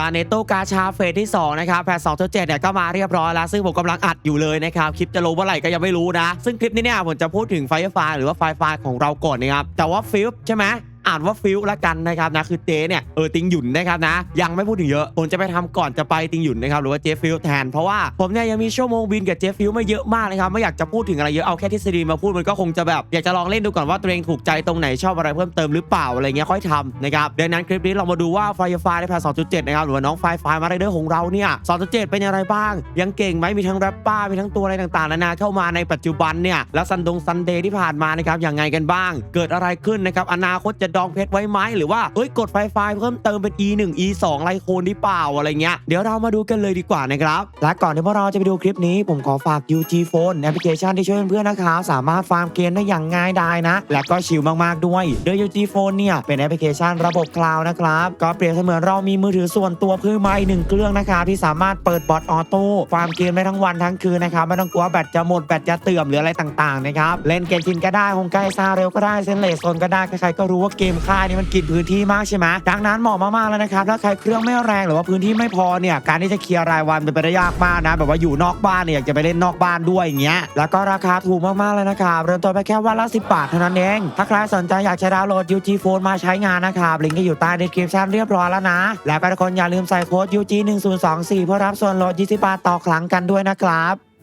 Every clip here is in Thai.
ตอนนี้ตู้กาชาเฟสที่ 2 นะครับแพท2 7เนี่ยก็มาเรียบร้อยแล้ว ซึ่งผมกำลังอัดอยู่เลยนะครับ คลิปจะลงเมื่อไหร่ก็ยังไม่รู้นะ ซึ่งคลิปนี้เนี่ยผมจะพูดถึงไฟฟ้าหรือว่าไฟฟ้าของเราก่อนนะครับแต่ว่าฟิลใช่ไหม อ่านว่าฟิลละกันนะครับนะคือเจเนี่ยเออติงหยุนนะครับนะ ยังไม่พูดถึงเยอะผมจะไปทำก่อนจะไปติงหยุนนะครับหรือว่าเจฟิลแทนเพราะว่าผมเนี่ยยังมีชั่วโมงบินกับเจฟิลไม่เยอะมากนะครับไม่อยากจะพูดถึงอะไรเยอะเอาแค่ทฤษฎีมาพูดมันก็คงจะแบบอยากจะลองเล่นดูก่อนว่าตัวเองถูกใจตรงไหนชอบอะไรเพิ่มเติมหรือเปล่าอะไรเงี้ยค่อยทำนะครับดังนั้นคลิปนี้เรามาดูว่าไฟไฟในแพท2.7นะครับหรือว่าน้องไฟไฟมาไรเดอร์ของเราเนี่ย2.7 เป็นอย่างไรบ้าง ยังเก่งไหมมีทั้งแรปป้ามีทั้งตัวอะไรต่างๆนานาเข้ามาในปัจจุบันเนี่ยแล้วซันดงซันเดย์ที่ผ่านมานะครับยังไงกันบ้าง เกิดอะไรขึ้นนะครับอนาคตจะดองเพชรไว้ไหมหรือว่าเอ้ยกดไฟไฟเพิ่มเติมเป็น e 1 e 2ไลโคนหรือเปล่าอะไรเงี้ยเดี๋ยวเรามาดูกันเลยดีกว่านะครับและก่อนที่พวกเราจะไปดูคลิปนี้ ผมขอฝาก UG Phone แอปพลิเคชันที่ช่วยเพื่อนๆนะครับสามารถฟาร์มเกมได้อย่างง่ายดายนะ และก็ชิลมากๆด้วยโดย UG Phone เนี่ยเป็นแอปพลิเคชันระบบคลาวด์นะครับก็เปรียบเสมือนเรามีมือถือส่วนตัวเพิ่มมาอีกหนึ่งเครื่องนะครับที่สามารถเปิดบอทออโต้ฟาร์มเกมได้ทั้งวันทั้งคืนนะครับไม่ต้องกลัวแบตจะหมดแบตจะเตื่อมหรืออะไรต่างๆนะครับเล่นเกมชินก็ได้คงใกล้ซาเร็วก็ได้เซนเลสโซนก็ได้ใครๆก็รู้ว่าเกมค่ายนี่มันกินพื้นที่มากใช่ไหมดังนั้นเหมาะมากๆแล้วนะครับถ้าใครเครื่องไม่แรงหรือว่าพื้นที่ไม่พอเนี่ยการที่จะเคลียร์รายวันเป็นไปได้ยากมากนะ แบบว่าอยู่นอกบ้านเนี่ยอยากจะไปเล่นนอกบ้านด้วยอย่างเงี้ยแล้วก็ราคาถูกมากๆเลยนะครับเริ่มต้นไปแค่วันละ10บาทเท่านั้นเองถ้าใครสนใจอยากจะดาวน์โหลด UG Phone มาใช้งานนะครับลิงก์ก็อยู่ใต้ description เรียบร้อยแล้วนะ แล้วก็ทุกคนอย่าลืมใส่โค้ด UG 1024เพื่อรับส่วนลด20บาทต่อครั้งกันด้วยนะครับ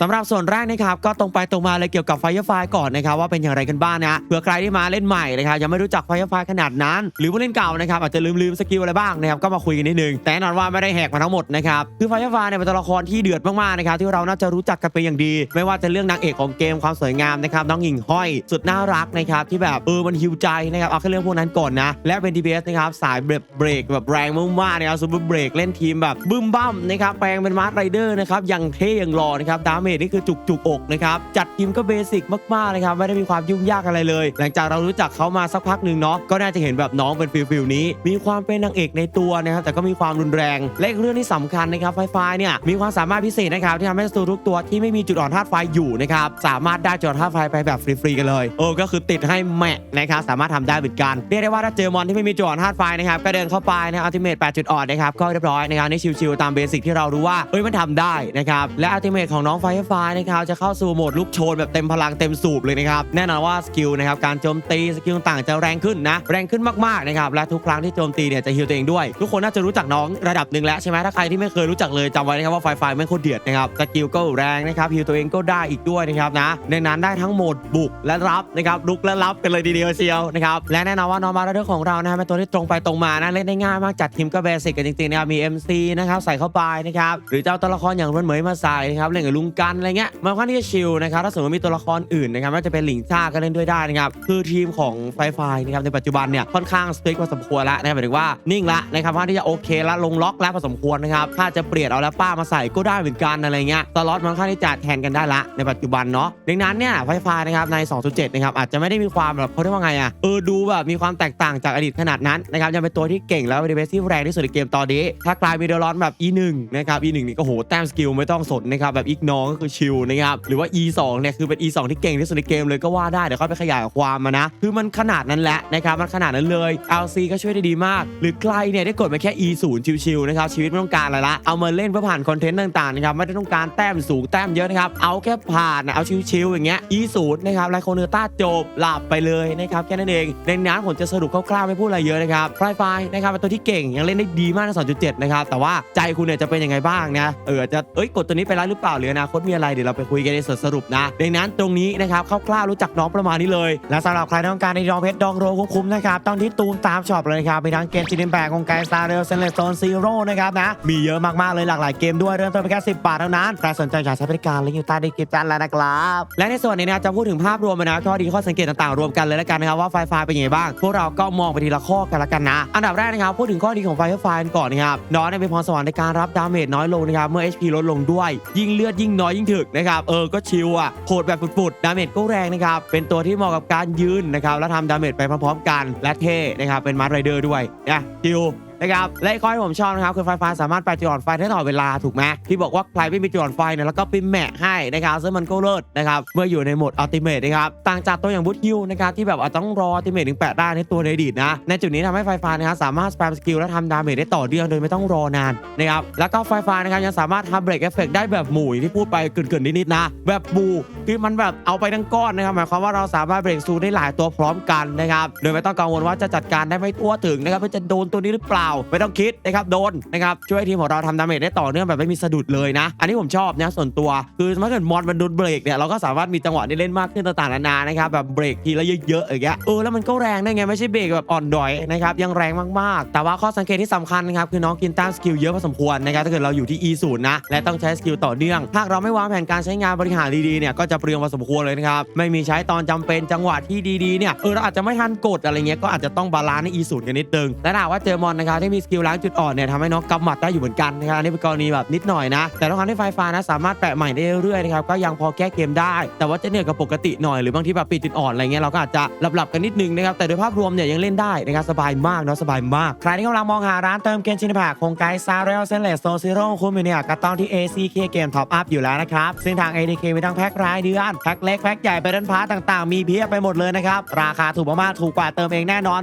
สำหรับส่วนแรกนะครับก็ตรงไปตรงมาเลยเกี่ยวกับไฟไฟก่อนนะครับว่าเป็นอย่างไรกันบ้างนะเผื่อใครที่มาเล่นใหม่นะครับยังไม่รู้จักไฟไฟขนาดนั้น หรือว่าเล่นเก่านะครับอาจจะลืมลืมสกิลอะไรบ้างนะครับก็มาคุยกันนิดนึงแต่แน่นอนว่าไม่ได้แหกมาทั้งหมดนะครับคือไฟไฟเนี่ยเป็นตัวละครที่เดือดมากๆนะครับที่เราน่าจะรู้จักกันเป็นอย่างดี ไม่ว่าจะเรื่องนางเอกของเกมความสวยงามนะครับน้องหญิงห้อย สุดน่ารักนะครับที่แบบเออมันฮิวใจนะครับเอาแค่เรื่องพวกนั้นก่อนนะและเป็น DPS นะครับสายเบรกเบรกแบบแรงมากๆนะครับซูเปอร์เบรกเล่นทีมแบบบึ้มบ้มนะครับแปลงเป็นมาร์ไรเดอร์นะครับยังเท่ยังรอนะครับดาเมจนี่คือจุกจุกอกนะครับจัดทีมก็เบสิกมากๆนะครับไม่ได้มีความยุ่งยากอะไรเลย หลังจากเรารู้จักเขามาสักพักหนึ่งเนาะก็น่าจะเห็นแบบน้องเป็นฟิลฟิลนี้ มีความเป็นนางเอกในตัวนะครับแต่ก็มีความรุนแรงและอีกเรื่องที่สำคัญนะครับไฟไฟเนี่ยมีความสามารถพิเศษนะครับที่ทำให้ศัตรูทุกตัวที่ไม่มีจุดอ่อนธาตุไฟอยู่นะครับสามารถได้จุดอ่อนธาตุไฟไปแบบฟรีๆกันเลยเออก็คือติดให้แมะนะครับสามารถทำได้เหมือนกันเรียกได้ว่าถ้าเจอมอนที่ไม่มีจุดอ่อนธาตุไฟนะครับก็เดินเข้าไปนะอัลติเมท8จุดอ่อนนะครับก็เรียบร้อยนะครับนี่ชิวๆตามเบสิกที่เรารู้ว่าเอ้ยมันทำได้นะครับและอัลติเมทของน้องไฟไฟนะครับจะเข้าสู่โหมดลูกโชนแบบเต็มพลังเต็มสูบเลยนะครับแน่นอนว่าสกิลนะครับการโจมตีสกิลต่างจะแรงขึ้นนะแรงขึ้นมากๆนะครับและทุกครั้งที่โจมตีเนี่ยจะฮิวตัวเองด้วย ทุกคนน่าจะรู้จักน้องระดับหนึ่งแล้วใช่ไหมถ้าใครที่ไม่เคยรู้จักเลยจำไว้นะครับว่าไฟไฟแม่งโคตรเดือดนะครับสกิลก็แรงนะครับฮิวตัวเองก็ได้อีกด้วยนะครับนะในนั้นได้ทั้งโหมดบุกและรับนะครับลุกและรับกันเลยทีเดียวเชียวนะครับและแน่นอนว่าน้องมาราเดอร์ของเรานะฮะเป็นตัวที่ตรงไปตรงมานะเล่นได้ง่ายมากจัดทีมก็เบสิกกันจริงๆนะครับมี MC นะครับใส่เข้าไปนะครับหรือจะเอาตัวละครอย่างรวนเหมยมาใส่นะครับเล่นกับลุงกนอะไรเงี้ยมันค่อนข้างที่จะชิลนะครับถ้าสมมติมีตัวละครอื่นนะครับไม่ว่าจะเป็นหลิงซ่าก็เล่นด้วยได้นะครับคือทีมของไฟไฟนะครับในปัจจุบันเนี่ยค่อนข้างสเต็กพอสมควรแล้วนะครับหมายถึงว่านิ่งละนะครับค่อนข้างที่จะโอเคละลงล็อกแล้วพอสมควรนะครับถ้าจะเปลี่ยนเอาแล้วป้ามาใส่ก็ได้เหมือนกันอะไรเงี้ยสล็อตมันค่อนข้างที่จะแทนกันได้ละในปัจจุบันเนาะดังนั้นเนี่ยไฟไฟนะครับใน 2.7 นะครับอาจจะไม่ได้มีความแบบเขาเรียกว่าไงอะเออดูแบบมีความแตกต่างจากอดีตขนาดนั้นนะครับยังเป็นตัวที่เก่งแล้วเป็นเบสที่แรงที่สุดในเกมตอนนี้ ถ้ากลายมีเดลอนแบบ E1 นะครับ E1 นี่ก็โหแต้มสกิลไม่ต้องสนนะครับแบบอีกน้องก็คือชิลนะครับหรือว่า E2 เนี่ยคือเป็น E2 ที่เก่งที่สุดในเกมเลยก็ว่าได้เดี๋ยวค่อยไปขยายความมานะคือมันขนาดนั้นแหละนะครับมันขนาดนั้นเลย LC ก็ช่วยได้ดีมาก หรือใครเนี่ยได้กดมาแค่ E0 ชิลๆนะครับชีวิตไม่ต้องการอะไรละเอามาเล่นเพื่อผ่านคอนเทนต์ต่างๆนะครับไม่ได้ต้องการแต้มสูงแต้มเยอะนะครับเอาแค่ผ่านนะเอาชิลๆอย่างเงี้ย E0 นะครับไลโคเนอร์ต้าจบหลับไปเลยนะครับแค่นั้นเองในนั้นผมจะสรุปคร่าวๆไม่พูดอะไรเยอะนะครับไฟไฟนะครับเป็นตัวที่เก่งยังเล่นได้ดีมากใน2.7นะครับแต่ว่าใจคุณเนี่ยจะเป็นยังไงบ้างนะเออจะเอ้ยกดตัวนี้ไปแล้วหรือเปล่าหรืออนาคตมีอะไรเดี๋ยวเราไปคุยกันในส่วนสรุปนะดังนั้นตรงนี้นะครับคร่าวๆรู้จักน้องประมาณนี้เลย และสำหรับใครต้องการในดองเพชรดองโรคุ้มๆนะครับต้องที่ตูมตามช็อปเลยครับมีทั้งเกมจีนแบกของไกสตาร์เรลเซนเลสโซนซีโร่นะครับนะมีเยอะมากๆเลยหลากหลายเกมด้วยเริ่มต้นเพียงแค่10บาทเท่านั้นใครสนใจอยากใช้บริการลิงก์อยู่ใต้ดีคริปชั่นแล้วนะครับและในส่วนนี้นะจะพูดถึงภาพรวมนะข้อดีข้อสังเกตต่างๆรวมกันเลยแล้วกันนะครับว่าไฟไฟเป็นยังไงบ้างพวกเราก็มองไปทีละข้อกันละกันนะอันดับแรกนะครับพูดถึงข้อดีของไฟไฟก่อนนะครับน้องเนี่ยมีพรสวรรค์ในการรับดาเมจน้อยลงนะครับเมื่อ HP ลดลงด้วย ยิ่งเลือดยิ่งน้อยยิ่งถึกนะครับเออก็ชิวอะโหดแบบปุดๆดาเมจก็แรงนะครับเป็นตัวที่เหมาะกับการยืนนะครับแล้วทำดาเมจไปพร้อมๆกันและเท่นะครับเป็นมาร์ไรเดอร์ด้วยนะชิว นะครับและอีกข้อที่ผมชอบนะครับคือไฟฟ้าสามารถแปลจุดอ่อนไฟได้ตลอดเวลาถูกไหมที่บอกว่าใครไม่มีจุดอ่อนไฟเนี่ยแล้วก็ปิ้มแมะให้นะครับซึ่งมันก็เลิศนะครับเมื่ออยู่ในโหมดอัลติเมทนะครับต่างจากตัวอย่างบูทฮิลนะครับที่แบบอาจต้องรออัลติเมทถึงแปะได้ในตัวในอดีตนะในจุดนี้ทำให้ไฟฟ้านะครับสามารถสแปมสกิลและทำดาเมจได้ต่อเนื่องโดยไม่ต้องรอนานนะครับแล้วก็ไฟฟ้านะครับยังสามารถทำเบรกเอฟเฟกได้แบบหมู่อย่างที่พูดไปเกินๆนิดๆนะ แบบหมู่คือมันแบบเอาไปทั้งก้อนนะครับหมายความว่าเราสามารถเบรกซูได้หลายตัวพร้อมกันนะครับโดยไม่ต้องกังวลว่าจะจัดการได้ไม่ทั่วถึงนะครับว่าจะโดนตัวนี้หรือเปล่าไม่ต้องคิดนะครับโดนนะครับช่วยทีมของเราทำดาเมจได้ต่อเนื่องแบบไม่มีสะดุดเลยนะ อันนี้ผมชอบนะส่วนตัว คือถ้าเกิดมอนมันโดนเบรกเนี่ยเราก็สามารถมีจังหวะได้เล่นมากขึ้นต่างๆนานานะครับแบบเบรกทีละเยอะๆอย่างเงี้ยเออแล้วมันก็แรงได้ไงไม่ใช่เบรกแบบอ่อนดอยนะครับยังแรงมากๆ แต่ว่าข้อสังเกตที่สำคัญนะครับคือน้องกินต้านสกิลเยอะพอสมควรนะครับถ้าเกิดเราอยู่ที่ E 0 นะและต้องใช้สกิลต่อเนื่องถ้าเราไม่วางแผนการใช้งานบริหารดีๆเนี่ยก็จะเปลืองพอสมควรเลยนะครับไม่มีใช้ตอนจำเป็นจังหวะที่ดีๆเนี่ยเออเราอาจจะไม่ทันกดอะไรเงี้ยก็อาจจะต้องบาลานซ์ใน E 0 กันนิดนึงและถ้าหากว่าเจอมอนนะครับาที่มีสกิลล้างจุดอ่อนเนี่ยทำให้น้องกำหมัดได้อยู่เหมือนกันนะครับนี่เป็นกรณีแบบนิดหน่อยนะ แต่ด้วยความที่ไฟฟ้านะสามารถแปะใหม่ได้เรื่อยๆนะครับก็ยังพอแก้เกมได้ แต่ว่าจะเหนื่อยกับปกติหน่อยหรือบางทีแบบปิดจุดอ่อนอะไรเงี้ยเราก็อาจจะหลับๆกันนิดนึงนะครับแต่โดยภาพรวมเนี่ยยังเล่นได้นะครับสบายมากเนาะสบายมากใครที่กำลังมองหาร้านเติมเกมชินแพคโคงไกด์ซาเรลเซนเลสโซซิโร่คุณอยู่เนี่ยก็ต้องที่ ACK เกมท็อปอัพอยู่แล้วนะครับซึ่งทาง ADK มีทั้งแพ็ครายเดือนแพ็คเล็กแพ็คใหญ่ไปดันพาร์ตต่างๆ มีเพียบไปหมดเลยนะครับราคาถูกมากๆถูกกว่าเติมเองแน่นอน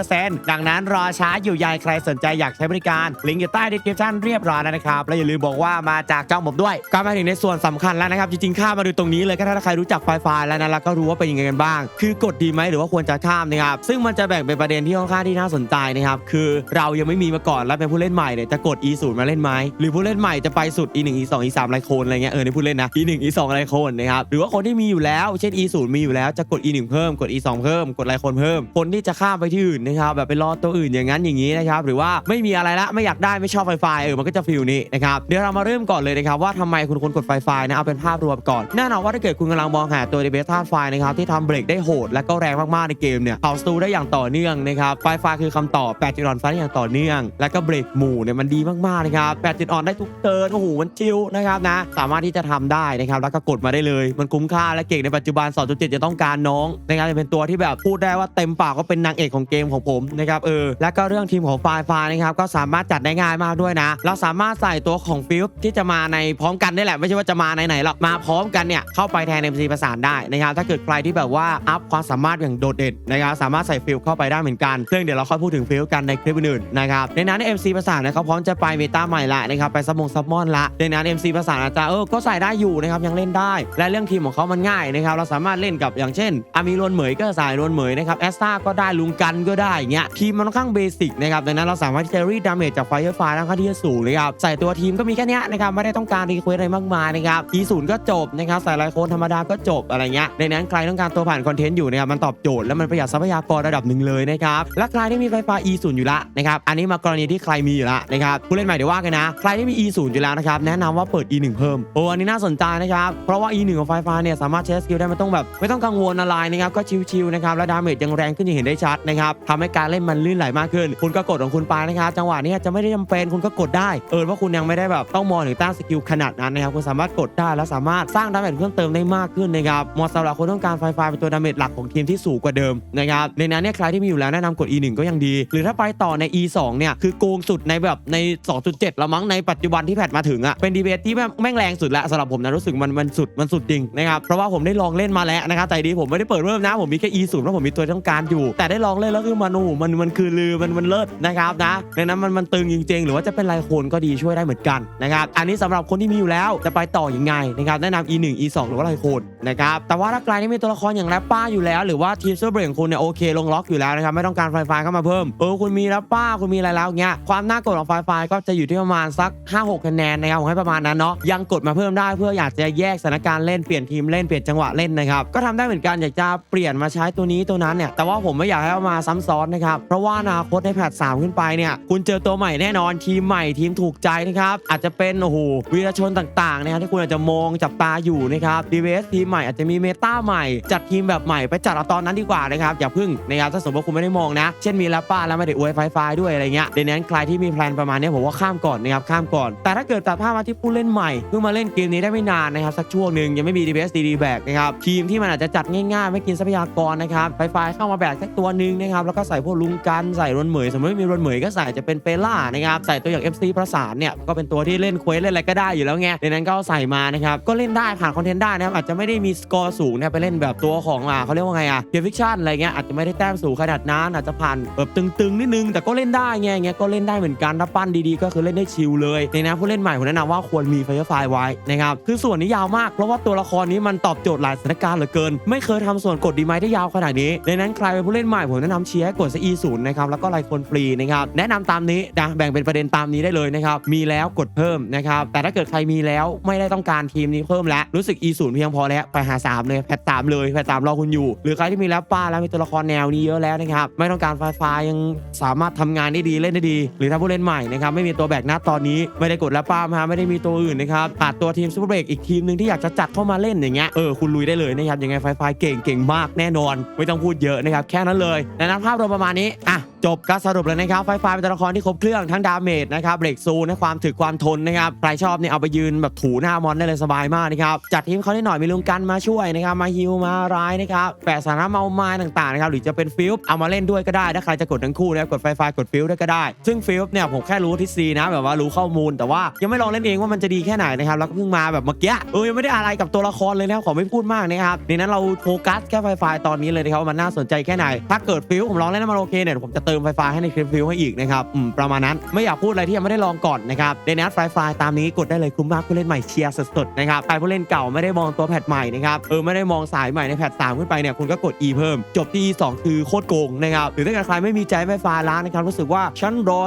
100%ดังนั้นรอช้าอยู่ใหญ่ใครสนใจอยากใช้บริการลิงก์อยู่ใต้ดีสคริปชั่นเรียบร้อยแล้วนะครับและอย่าลืมบอกว่ามาจากจ้องผมด้วยก็มาถึงในส่วนสำคัญแล้วนะครับจริงๆข้ามมาดูตรงนี้เลยก็ถ้าใครรู้จักไฟฟ้าแล้วนะแล้วก็รู้ว่าเป็นยังไงกันบ้าง คือกดดีไหมหรือว่าควรจะข้ามนะครับซึ่งมันจะแบ่งเป็นประเด็นที่ค่อนข้างที่น่าสนใจนะครับคือเรายังไม่มีมาก่อนแล้วเป็นผู้เล่นใหม่เนี่ยจะกด E 0มาเล่นไหมหรือผู้เล่นใหม่จะไปสุด E 1 E 2 E 3ไรโคนอะไรเงี้ยเออในผู้เล่นนะ E 1 E 2ไรโคนนะครับหรือว่าคนที่มีอยู่แล้วเช่น E 0มีอยู่แล้วจะกด E 1เพิ่มกด E 2เพิ่มกดไรโคนเพิ่ม คนที่จะข้ามไปที่อื่นนะครับแบบไปรอตัวอื่นอย่างนั้นอย่างนี้นะครับหรือว่าไม่มีอะไรละไม่อยากได้ไม่ชอบไฟไฟเออมันก็จะฟิลนี้นะครับเดี๋ยวเรามาเริ่มก่อนเลยนะครับว่าทำไมคุณควรกดไฟไฟนะเอาเป็นภาพรวมก่อนแน่นอนว่าถ้าเกิดคุณกำลังมองหาตัวเดเบสธาตุไฟนะครับที่ทำเบรกได้โหดและก็แรงมากๆในเกมเนี่ยเผาสตูได้อย่างต่อเนื่องนะครับไฟไฟคือคำตอบ8จุดอ่อนไฟอย่างต่อเนื่อง และก็เบรกหมู่เนี่ยมันดีมากๆนะครับ8จุดอ่อนได้ทุกเทิร์นโอ้โหมันชิลนะครับนะสามารถที่จะทำได้นะครับแล้วก็กดมาได้เลย มันคุ้มค่าและเก่งในปัจจุบัน2.7จะต้องการน้องนะครับจะเป็นตัวที่แบบพูดได้ว่าเต็มปากว่าเป็นนางเอกของเกมของผมนะครับเออและก็เรื่องทีมของไฟไฟนะครับก็สามารถจัดได้ง่ายมากด้วยนะ เราสามารถใส่ตัวของฟิลที่จะมาในพร้อมกันได้แหละไม่ใช่ว่าจะมาไหนๆหรอกมาพร้อมกันเนี่ยเข้าไปแทน MC ประสานได้นะครับถ้าเกิดใครที่แบบว่าอัพความสามารถอย่างโดดเด่นนะครับสามารถใส่ฟิลเข้าไปได้เหมือนกันซึ่งเดี๋ยวเราค่อยพูดถึงฟิลกันในคลิปอื่นๆนะครับในนั้น MC ประสานนะเขาพร้อมจะไปเมตาใหม่ละนะครับไปซับมงซับมอนละในนั้น MC ประสานอาจจะเออก็ใส่ได้อยู่นะครับยังเล่นได้ และเรื่องทีมของเขามันง่ายนะครับเราสามารถเล่นกับอย่างเช่นอามีรวนเหมยก็ใสายรวนเหมยนะครับแอสตาก็ได้ลุงกันก็ได้เงี้ยทีมมันค่อนข้างเบสิกนะครับดังนั้นเราสามารถที่จะรีดดาเมจจากไฟเออร์ไฟค่อนข้างที่จะสูงเลยครับใส่ตัวทีมก็มีแค่นี้นะครับไม่ได้ต้องการรีเควสอะไรมากมายนะครับ E ศูนย์ก็จบนะครับใส่ลายโคนธรรมดาก็จบอะไรเงี้ยดังนั้นใครต้องการตัวผ่านคอนเทนต์อยู่นะครับมันตอบโจทย์และมันประหยัดทรัพยากรระดับหนึ่งเลยนะครับและใครที่มีไฟฟ้า E ศูนย์อยู่ละนะครับอันนี้มากรณีที่ใครมีอยู่ละนะครับผู้เล่นใหม่เดี๋ยวว่ากันนะใครที่มี E ศูนย์อยู่แล้วนะครับแนะนำว่าเปิด E 1เพิ่มโอ้อันนี้น่าสนใจนะครับเพราะว่า E 1ของไฟฟ้าเนี่ยสามารถใช้สกิลได้ไม่ต้องแบบไม่ต้องกังวลอะไรนะครับก็ชิวๆนะครับและดาเมจยังแรงขึ้นอย่างเห็นได้ชัดนะครับทำให้การเล่นมันลื่นไหลมากขึ้นคุณก็กดของคุณไปนะครับ จังหวะนี้จะไม่ได้จำเป็นคุณก็กดได้ เออว่าคุณยังไม่ได้แบบต้องมองถึงต้านสกิลขนาดนั้นนะครับคุณสามารถกดได้และสามารถสร้างดาเมจเพิ่มเติมได้มากขึ้นนะครับเหมาะสำหรับคนต้องการไฟฟ้าเป็นตัวดาเมจหลักของทีมที่สูงกว่าเดิมนะครับในนั้นเนี่ยใครที่มีอยู่แล้วแนะนำกด E 1 ก็ยังดี หรือถ้าไปต่อใน E 2 เนี่ยคือโกงสุดในแบบใน 2.7ละมั้งในปัจจุบันที่แพทมาถึงอะเป็นดีเบตที่แม่งแรงสุดละสำหรับผมนะรู้สึกมันมันสุดมันสุดจริงนะครับเพราะว่าผมได้ลองเล่นมาแล้วนะครับแต่ดีผมไม่ได้เปิดเพิ่มนะผมมีแค่ E 0เพราะผมมีตัวต้องการอยู่ แต่ได้ลองเล่นแล้วคือมันโอ้มันมันคือลือมันมันเลิศนะครับนะดังนั้นมันมันตึงจริงๆ หรือว่าจะเป็นลายโคนก็ดีช่วยได้เหมือนกันนะครับอันนี้สำหรับคนที่มีอยู่แล้วจะไปต่อยังไงนะครับแนะนำ E 1 E 2 หรือว่าลายโคนนะครับแต่ว่าถ้าใครที่มีตัวละครอย่างแรปป้าอยู่แล้ว หรือว่าทีมเซอร์เบรของคุณเนี่ยโอเคลงล็อกอยู่แล้วนะครับไม่ต้องการไฟไฟเข้ามาเพิ่มเออคุณมีแรปป้าคุณมีอะไรแล้วเงี้ยความน่ากดของไฟไฟก็จะอยู่ที่ประมาณสัก 5-6คะแนนนะครับผมให้ประมาณนั้นเนาะยังกดมาเพิ่มได้เพื่ออยากจะแยกสถานการณ์เล่นเปลี่ยนทีมเล่นเปลี่ยนจังหวะเล่นนะครับก็ทำได้เหมือนกันอยากจะเปลี่ยนมาใช้ตัวนี้ตัวนั้นเนี่ยแต่ว่าผมไม่อยากให้เอามาซ้ำซ้อนนะครับเพราะว่าอนาคตในแพท3ขึ้นไปเนี่ยคุณเจอตัวใหม่แน่นอนทีมใหม่ทีมถูกใจนะครับอาจจะเป็นโอ้โหวีรชนต่างๆนะครับที่คุณอาจจะมองจับตาอยู่นะครับดีเวสทีมใหม่อาจจะมีเมตาใหม่ จัดทีมแบบใหม่ไปจัดเอาตอนนั้นดีกว่านะครับอย่าพึ่งนะครับถ้าสมมติว่าคุณไม่ได้มองนะ เช่นมีแรปป้าแล้วไม่ได้อวยไฟไฟด้วยอะไรเงี้ยดังนั้นใครที่มีแพลนประมาณนี้ผมว่าข้ามก่อนนะครับข้ามก่อน แต่ถ้าเกิดตัดภาพมาที่ผู้เล่นใหม่เพิ่งมาเล่นเกมนี้ได้ไม่นานนะครับสักช่วงหนึ่งยังไม่มี DPS DD แบกนะครับทีมที่มันอาจจะจัดง่ายๆไม่กินทรัพยากรนะครับไฟไฟเข้ามาแบกสักตัวหนึ่งนะครับแล้วก็ใส่พวกลุงกันใส่รนเหมยสมมติมีรนนเหมยก็ใส่จะเป็นเปล่านะครับใส่ตัวอย่าง FC ประสานเนี่ยก็เป็นตัวที่เล่นเควสเล่นอะไรก็ได้อยู่แล้วไงดังนั้นก็ใส่มานะครับก็เล่นได้ผ่านคอนเทนต์ได้นะครับอาจจะไม่ได้มีสกอร์สูงนะไปเล่นแบบตัวของอ่าเขาเรียกว่าไงอะเกมฟิกชั่นอะไรเงี้ยอาจจะไม่ได้แต้มสูงขนาดนั้นอาจจะผ่านแบบตึงๆนิดนึง แต่ก็เล่นได้ไงเงี้ยก็เล่นได้เหมือนกันถ้าปั้นดีๆ ก็คือเล่นได้ชิลเลยในนะผู้เล่นใหม่ผมแนะนำว่าควรมีไฟไฟไว้นะครับคือส่วนนี้ยาวมากเพราะว่าตัวละครนี้มันตอบโจทย์หลายสถานการณ์เหลือเกิน ไม่เคยทำส่วนกดดีไหมได้ยาวขนาดนี้ดังนั้นใครเป็นผู้เล่นใหม่ผมแนะนำเชียร์ให้กดซะ E ศูนย์นะครับแล้วก็ไลค์คนฟรีนะครับแนะนำตามนี้นะแบ่งเป็นประเด็นตามนี้ได้เลยนะครับมีแล้วกดเพิ่มนะครับแต่ถ้าเกิดใครมีแล้วไม่ได้ต้องการทีมนี้เพิ่มแล้วรู้สึก E ศูนย์เพียงพอแล้วไปหา 3 เลยแพทสามเลยแพทสามรอคุณอยู่ หรือใครที่มีแล้วป้าแล้วมีตัวละครแนวนี้เยอะแล้วนะครับไม่ต้องการไฟฟ้ายังสามารถทำงานได้ดีเล่นได้ดี หรือถ้าผู้เล่นใหม่นะครับไม่มีตัวแบกหน้าตอนนี้ไม่ได้กดแล้วป้ามาไม่ได้มีตัวอื่นนะครับขาดตัวทีมซูเปอร์เบรกอีกทีมหนึ่งที่อยากจะจัดเข้ามาเล่นอย่างเงี้ยเออคุณลุยได้เลยนะครับยังไงไฟฟ้าเก่งเก่งมากแน่นอน ไม่ต้องพูดเยอะนะครับแค่นั้นเลยในนั้นภาพรวมประมาณนี้อะจบการสรุปเลยนะครับไฟฟ้าเป็นตัวละครที่ครบเครื่องทั้งดาเมจนะครับเบรกซูนความถึกความทนนะครับใครชอบเนี่ยเอาไปยืนแบบถูหน้ามอนได้เลยสบายมากนะครับจัดทีมเขาได้หน่อยมีลุงกันมาช่วยนะครับมาฮิวมาร้ายนะครับแปะสาระเมาไม้ต่างๆนะครับหรือจะเป็นฟิลป์เอามาเล่นด้วยก็ได้ถ้าใครจะกดทั้งคู่นะครับกดไฟฟ้ากดฟิลป์ด้วยก็ได้ ซึ่งฟิลป์เนี่ยผมแค่รู้ทฤษฎีนะแบบว่ารู้ข้อมูล แต่ว่ายังไม่ลองเล่นเองว่ามันจะดีแค่ไหนนะครับแล้วก็เพิ่งมาแบบเมื่อกี้เออยังไม่ได้อะไรกับตัวละครเลยนะครับขอไม่พูดมากนะครับดังนั้นเราโฟกัสแค่ไฟฟ้าตอนนี้เลยนะครับว่ามันน่าสนใจแค่ไหนถ้าเกิดฟิลผมลองเล่นแล้วมันโอเคเนี่ยผมจะเติติมไฟฟ้าให้ในคลิปฟิลป์ให้อีกนะครับอืมประมาณนั้นไม่อยากพูดอะไรที่ยังไม่ได้ลองก่อนนะครับเดนั้นไฟฟ้าตามนี้กดได้เลยคุ้มมากผู้เล่นใหม่เชียร์สดๆนะครับใครผู้เล่นเก่าไม่ได้มองตัวแพทใหม่นะครับเออไม่ได้มองสายใหม่ในแพท3ขึ้นไปเนี่ยคุณก็กด E เพิ่ม จบที่ E 2คือโคตรโกงนะครับหรือถ้าเกิดใครไม่มีใจไฟฟ้าล้างนะครับรู้สึกว่าฉันรอ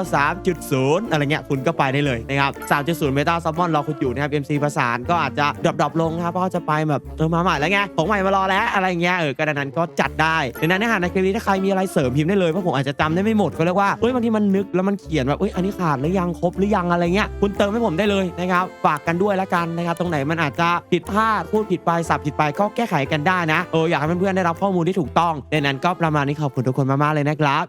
3.0 อะไรเงี้ยคุณก็ไปได้เลยนะครับ3.0เมตาซัมมอนรอคุณอยู่นะครับ MC ประสานก็อาจจะดรอปๆลงนะครับเพราะเขาจะไปแบบเออมาใหม่แล้วไงของใหม่มารอแล้วอะไรเงี้ยเออก็ดังนั้นก็จัดได้ดังนั้นนื้อหาในคลิปนี้ถ้าใครมีอะไรเสริมพิมพ์ได้เลยเพราะผมอาจจะจำได้ไม่หมดก็เรียกว่าเฮ้ยบางทีมันนึกแล้วมันเขียนแบบเอ้ยอันนี้ขาดหรือยังครบหรือยังอะไรเงี้ยคุณเติมให้ผมได้เลยนะครับฝากกันด้วยละกันนะครับตรงไหนมันอาจจะผิดพลาดพูดผิดไปสับผิดไปก็แก้ไขกันได้นะเอออยากให้เพื่อนๆได้รับข้อมูลที่ถูกต้องดังนั้นก็ประมาณนี้ขอบคุณทุกคนมากๆเลยนะครับ